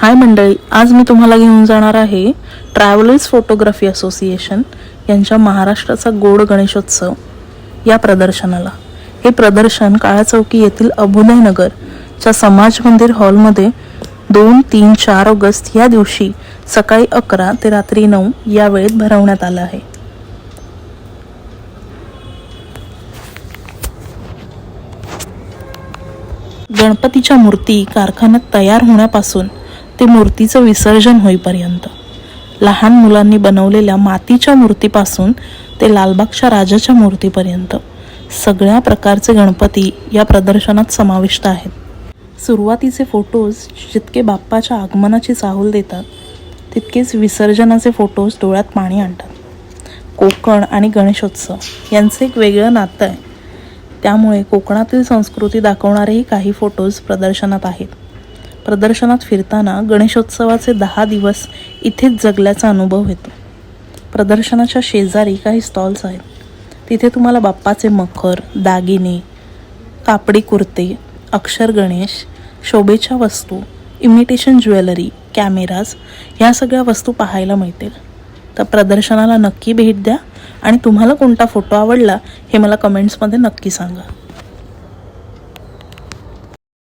हाय मंडळी आज मी तुम्हाला घेऊन जाणार आहे ट्रॅव्हलर्स फोटोग्राफी असोसिएशन यांच्या महाराष्ट्राचा गोड गणेशोत्सव या प्रदर्शनाला. हे प्रदर्शन काळा चौकी येथील अभुदयनगरच्या समाज मंदिर हॉलमध्ये दोन तीन चार ऑगस्ट या दिवशी सकाळी अकरा ते रात्री नऊ या वेळेत भरवण्यात आलं आहे. गणपतीच्या मूर्ती कारखान्यात तयार होण्यापासून ते मूर्तीचं विसर्जन होईपर्यंत. लहान मुलांनी बनवलेल्या मातीच्या मूर्तीपासून ते लालबागच्या राजाच्या मूर्तीपर्यंत. सगळ्या प्रकारचे गणपती या प्रदर्शनात समाविष्ट आहेत. सुरुवातीचे फोटोज जितके बाप्पाच्या आगमनाची चाहूल देतात तितकेच विसर्जनाचे फोटोज डोळ्यात पाणी आणतात. कोकण आणि गणेशोत्सव यांचं एक वेगळं नातं आहे. त्यामुळे कोकणातील संस्कृती दाखवणारेही काही फोटोज प्रदर्शनात आहेत. प्रदर्शनात फिरताना गणेशोत्सवाचे दहा दिवस इथेच जगल्याचा अनुभव येतो. प्रदर्शनाच्या शेजारी काही स्टॉल्स आहेत. तिथे तुम्हाला बाप्पाचे मखर दागिने कापडी कुर्ते अक्षर गणेश शोभेच्या वस्तू इमिटेशन ज्वेलरी कॅमेराज ह्या सगळ्या वस्तू पाहायला मिळतील. तर प्रदर्शनाला नक्की भेट द्या आणि तुम्हाला कोणता फोटो आवडला हे मला कमेंट्समध्ये नक्की सांगा.